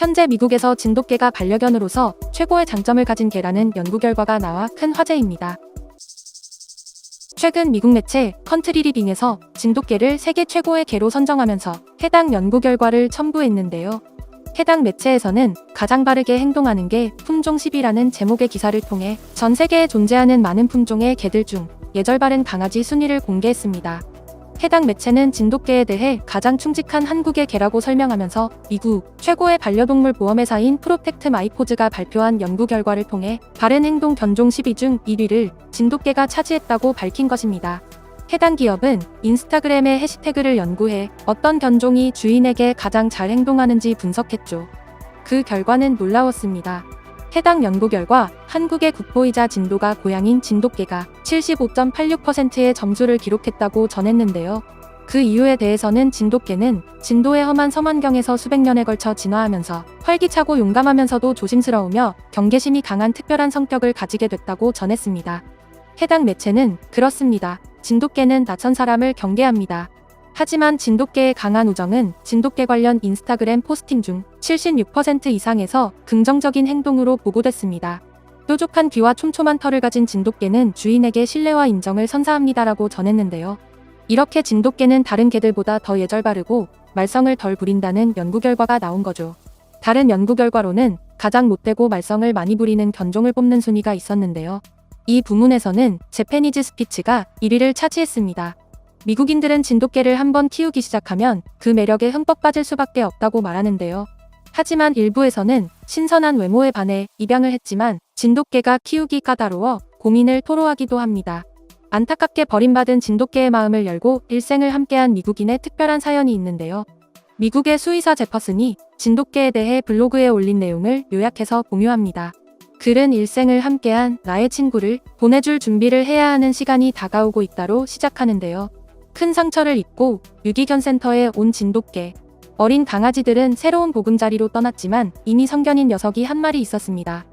현재 미국에서 진돗개가 반려견으로서 최고의 장점을 가진 개라는 연구 결과가 나와 큰 화제입니다. 최근 미국 매체 컨트리 리빙에서 진돗개를 세계 최고의 개로 선정하면서 해당 연구 결과를 첨부했는데요. 해당 매체에서는 가장 바르게 행동하는 게 품종 10이라는 제목의 기사를 통해 전 세계에 존재하는 많은 품종의 개들 중 예절 바른 강아지 순위를 공개했습니다. 해당 매체는 진돗개에 대해 가장 충직한 한국의 개라고 설명하면서 미국 최고의 반려동물 보험회사인 프로텍트 마이포즈가 발표한 연구 결과를 통해 바른 행동 견종 10위 중 1위를 진돗개가 차지했다고 밝힌 것입니다. 해당 기업은 인스타그램에 해시태그를 연구해 어떤 견종이 주인에게 가장 잘 행동하는지 분석했죠. 그 결과는 놀라웠습니다. 해당 연구 결과 한국의 국보이자 진도가 고향인 진돗개가 75.86%의 점수를 기록했다고 전했는데요. 그 이유에 대해서는 진돗개는 진도의 험한 섬환경에서 수백 년에 걸쳐 진화하면서 활기차고 용감하면서도 조심스러우며 경계심이 강한 특별한 성격을 가지게 됐다고 전했습니다. 해당 매체는 그렇습니다. 진돗개는 낯선 사람을 경계합니다. 하지만 진돗개의 강한 우정은 진돗개 관련 인스타그램 포스팅 중 76% 이상에서 긍정적인 행동으로 보고됐습니다. 뾰족한 귀와 촘촘한 털을 가진 진돗개는 주인에게 신뢰와 인정을 선사합니다라고 전했는데요. 이렇게 진돗개는 다른 개들보다 더 예절 바르고 말썽을 덜 부린다는 연구 결과가 나온 거죠. 다른 연구 결과로는 가장 못되고 말썽을 많이 부리는 견종을 뽑는 순위가 있었는데요. 이 부문에서는 제페니즈 스피츠가 1위를 차지했습니다. 미국인들은 진돗개를 한번 키우기 시작하면 그 매력에 흠뻑 빠질 수밖에 없다고 말하는데요. 하지만 일부에서는 신선한 외모에 반해 입양을 했지만 진돗개가 키우기 까다로워 고민을 토로하기도 합니다. 안타깝게 버림받은 진돗개의 마음을 열고 일생을 함께한 미국인의 특별한 사연이 있는데요. 미국의 수의사 제퍼슨이 진돗개에 대해 블로그에 올린 내용을 요약해서 공유합니다. 글은 일생을 함께한 나의 친구를 보내줄 준비를 해야 하는 시간이 다가오고 있다로 시작하는데요. 큰 상처를 입고 유기견 센터에 온 진돗개. 어린 강아지들은 새로운 보금자리로 떠났지만 이미 성견인 녀석이 한 마리 있었습니다.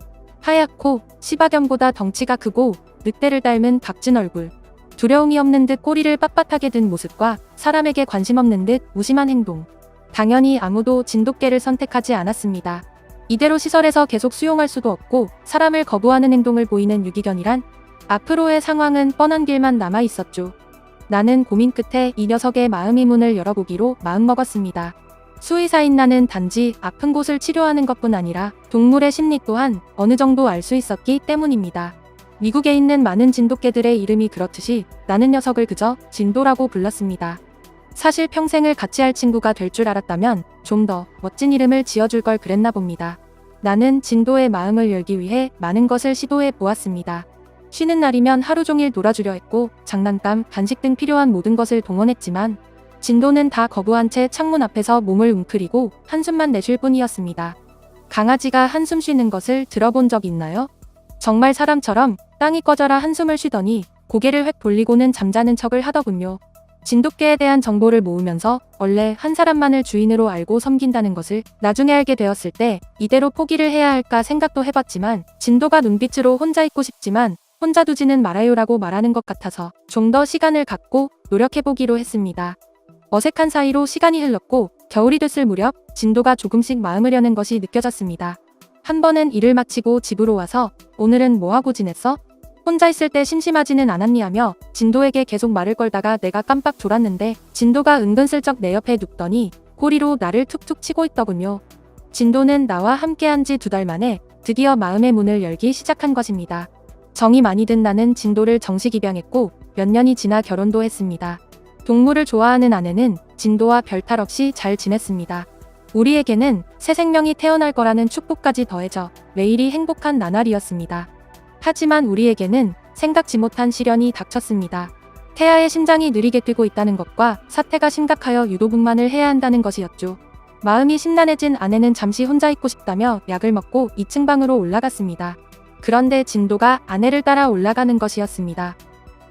하얗고 시바견보다 덩치가 크고 늑대를 닮은 각진 얼굴. 두려움이 없는 듯 꼬리를 빳빳하게 든 모습과 사람에게 관심 없는 듯 무심한 행동. 당연히 아무도 진돗개를 선택하지 않았습니다. 이대로 시설에서 계속 수용할 수도 없고 사람을 거부하는 행동을 보이는 유기견이란 앞으로의 상황은 뻔한 길만 남아 있었죠. 나는 고민 끝에 이 녀석의 마음의 문을 열어보기로 마음먹었습니다. 수의사인 나는 단지 아픈 곳을 치료하는 것뿐 아니라 동물의 심리 또한 어느 정도 알 수 있었기 때문입니다. 미국에 있는 많은 진돗개들의 이름이 그렇듯이 나는 녀석을 그저 진도라고 불렀습니다. 사실 평생을 같이 할 친구가 될 줄 알았다면 좀 더 멋진 이름을 지어줄 걸 그랬나 봅니다. 나는 진도의 마음을 열기 위해 많은 것을 시도해 보았습니다. 쉬는 날이면 하루 종일 놀아주려 했고 장난감, 간식 등 필요한 모든 것을 동원했지만 진도는 다 거부한 채 창문 앞에서 몸을 웅크리고 한숨만 내쉴 뿐이었습니다. 강아지가 한숨 쉬는 것을 들어본 적 있나요? 정말 사람처럼 땅이 꺼져라 한숨을 쉬더니 고개를 획 돌리고는 잠자는 척을 하더군요. 진돗개에 대한 정보를 모으면서 원래 한 사람만을 주인으로 알고 섬긴다는 것을 나중에 알게 되었을 때 이대로 포기를 해야 할까 생각도 해봤지만 진도가 눈빛으로 혼자 있고 싶지만 혼자 두지는 말아요라고 말하는 것 같아서 좀 더 시간을 갖고 노력해보기로 했습니다. 어색한 사이로 시간이 흘렀고 겨울이 됐을 무렵 진도가 조금씩 마음을 여는 것이 느껴졌습니다. 한 번은 일을 마치고 집으로 와서 오늘은 뭐하고 지냈어? 혼자 있을 때 심심하지는 않았니 하며 진도에게 계속 말을 걸다가 내가 깜빡 졸았는데 진도가 은근슬쩍 내 옆에 눕더니 꼬리로 나를 툭툭 치고 있더군요. 진도는 나와 함께한 지 두 달 만에 드디어 마음의 문을 열기 시작한 것입니다. 정이 많이 든 나는 진도를 정식 입양했고 몇 년이 지나 결혼도 했습니다. 동물을 좋아하는 아내는 진도와 별탈 없이 잘 지냈습니다. 우리에게는 새 생명이 태어날 거라는 축복까지 더해져 매일이 행복한 나날이었습니다. 하지만 우리에게는 생각지 못한 시련이 닥쳤습니다. 태아의 심장이 느리게 뛰고 있다는 것과 사태가 심각하여 유도분만을 해야 한다는 것이었죠. 마음이 심란해진 아내는 잠시 혼자 있고 싶다며 약을 먹고 2층 방으로 올라갔습니다. 그런데 진도가 아내를 따라 올라가는 것이었습니다.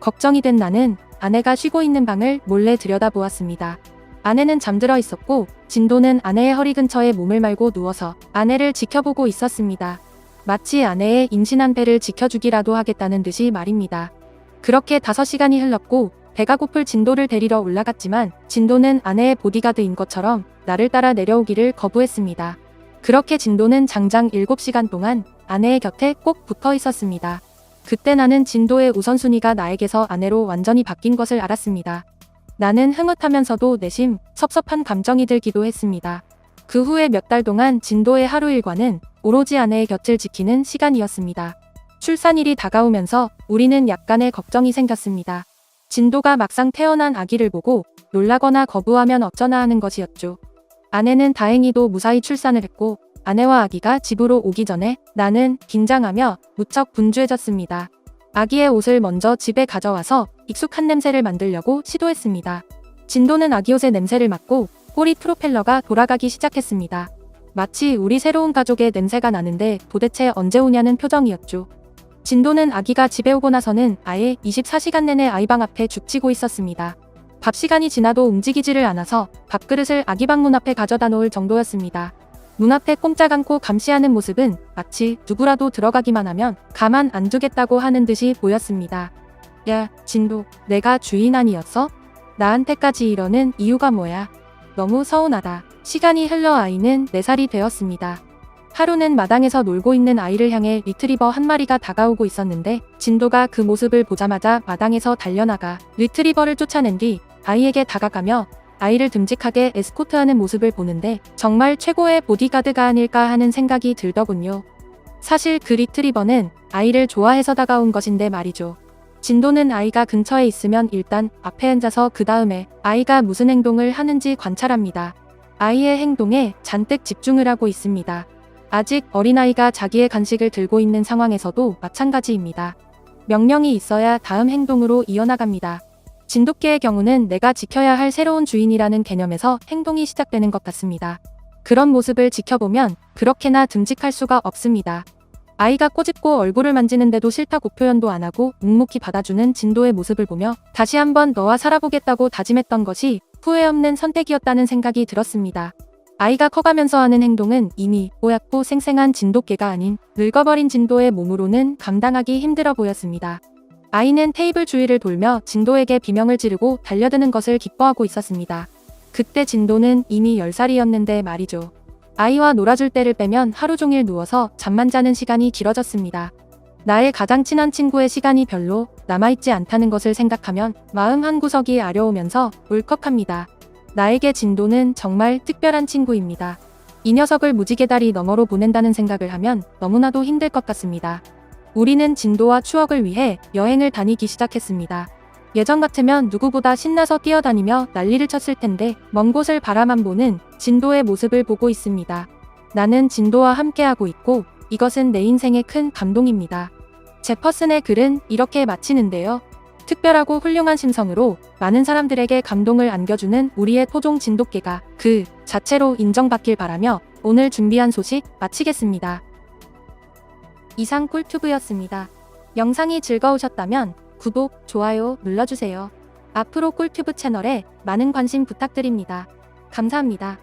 걱정이 된 나는 아내가 쉬고 있는 방을 몰래 들여다보았습니다. 아내는 잠들어 있었고 진도는 아내의 허리 근처에 몸을 말고 누워서 아내를 지켜보고 있었습니다. 마치 아내의 임신한 배를 지켜주기라도 하겠다는 듯이 말입니다. 그렇게 5시간이 흘렀고 배가 고플 진도를 데리러 올라갔지만 진도는 아내의 보디가드인 것처럼 나를 따라 내려오기를 거부했습니다. 그렇게 진도는 장장 7시간 동안 아내의 곁에 꼭 붙어 있었습니다. 그때 나는 진도의 우선순위가 나에게서 아내로 완전히 바뀐 것을 알았습니다. 나는 흐뭇하면서도 내심 섭섭한 감정이 들기도 했습니다. 그 후에 몇 달 동안 진도의 하루 일과는 오로지 아내의 곁을 지키는 시간이었습니다. 출산일이 다가오면서 우리는 약간의 걱정이 생겼습니다. 진도가 막상 태어난 아기를 보고 놀라거나 거부하면 어쩌나 하는 것이었죠. 아내는 다행히도 무사히 출산을 했고 아내와 아기가 집으로 오기 전에 나는 긴장하며 무척 분주해졌습니다. 아기의 옷을 먼저 집에 가져와서 익숙한 냄새를 만들려고 시도했습니다. 진도는 아기 옷의 냄새를 맡고 꼬리 프로펠러가 돌아가기 시작했습니다. 마치 우리 새로운 가족의 냄새가 나는데 도대체 언제 오냐는 표정이었죠. 진도는 아기가 집에 오고 나서는 아예 24시간 내내 아이방 앞에 죽치고 있었습니다. 밥 시간이 지나도 움직이지를 않아서 밥그릇을 아기 방 문 앞에 가져다 놓을 정도였습니다. 눈앞에 꼼짝 않고 감시하는 모습은 마치 누구라도 들어가기만 하면 가만 안 두겠다고 하는 듯이 보였습니다. 야, 진도, 내가 주인 아니었어? 나한테까지 이러는 이유가 뭐야? 너무 서운하다. 시간이 흘러 아이는 4살이 되었습니다. 하루는 마당에서 놀고 있는 아이를 향해 리트리버 한 마리가 다가오고 있었는데 진도가 그 모습을 보자마자 마당에서 달려나가 리트리버를 쫓아낸 뒤 아이에게 다가가며 아이를 듬직하게 에스코트하는 모습을 보는데 정말 최고의 보디가드가 아닐까 하는 생각이 들더군요. 사실 그 리트리버는 아이를 좋아해서 다가온 것인데 말이죠. 진도는 아이가 근처에 있으면 일단 앞에 앉아서 그 다음에 아이가 무슨 행동을 하는지 관찰합니다. 아이의 행동에 잔뜩 집중을 하고 있습니다. 아직 어린아이가 자기의 간식을 들고 있는 상황에서도 마찬가지입니다. 명령이 있어야 다음 행동으로 이어나갑니다. 진돗개의 경우는 내가 지켜야 할 새로운 주인이라는 개념에서 행동이 시작되는 것 같습니다. 그런 모습을 지켜보면 그렇게나 듬직할 수가 없습니다. 아이가 꼬집고 얼굴을 만지는데도 싫다고 표현도 안 하고 묵묵히 받아주는 진도의 모습을 보며 다시 한번 너와 살아보겠다고 다짐했던 것이 후회 없는 선택이었다는 생각이 들었습니다. 아이가 커가면서 하는 행동은 이미 뽀얗고 생생한 진돗개가 아닌 늙어버린 진도의 몸으로는 감당하기 힘들어 보였습니다. 아이는 테이블 주위를 돌며 진도에게 비명을 지르고 달려드는 것을 기뻐하고 있었습니다. 그때 진도는 이미 10살이었는데 말이죠. 아이와 놀아줄 때를 빼면 하루 종일 누워서 잠만 자는 시간이 길어졌습니다. 나의 가장 친한 친구의 시간이 별로 남아있지 않다는 것을 생각하면 마음 한구석이 아려오면서 울컥합니다. 나에게 진도는 정말 특별한 친구입니다. 이 녀석을 무지개 다리 너머로 보낸다는 생각을 하면 너무나도 힘들 것 같습니다. 우리는 진도와 추억을 위해 여행을 다니기 시작했습니다. 예전 같으면 누구보다 신나서 뛰어다니며 난리를 쳤을 텐데 먼 곳을 바라만 보는 진도의 모습을 보고 있습니다. 나는 진도와 함께하고 있고 이것은 내 인생의 큰 감동입니다. 제퍼슨의 글은 이렇게 마치는데요. 특별하고 훌륭한 심성으로 많은 사람들에게 감동을 안겨주는 우리의 토종 진돗개가 그 자체로 인정받길 바라며 오늘 준비한 소식 마치겠습니다. 이상 꿀튜브였습니다. 영상이 즐거우셨다면 구독, 좋아요 눌러주세요. 앞으로 꿀튜브 채널에 많은 관심 부탁드립니다. 감사합니다.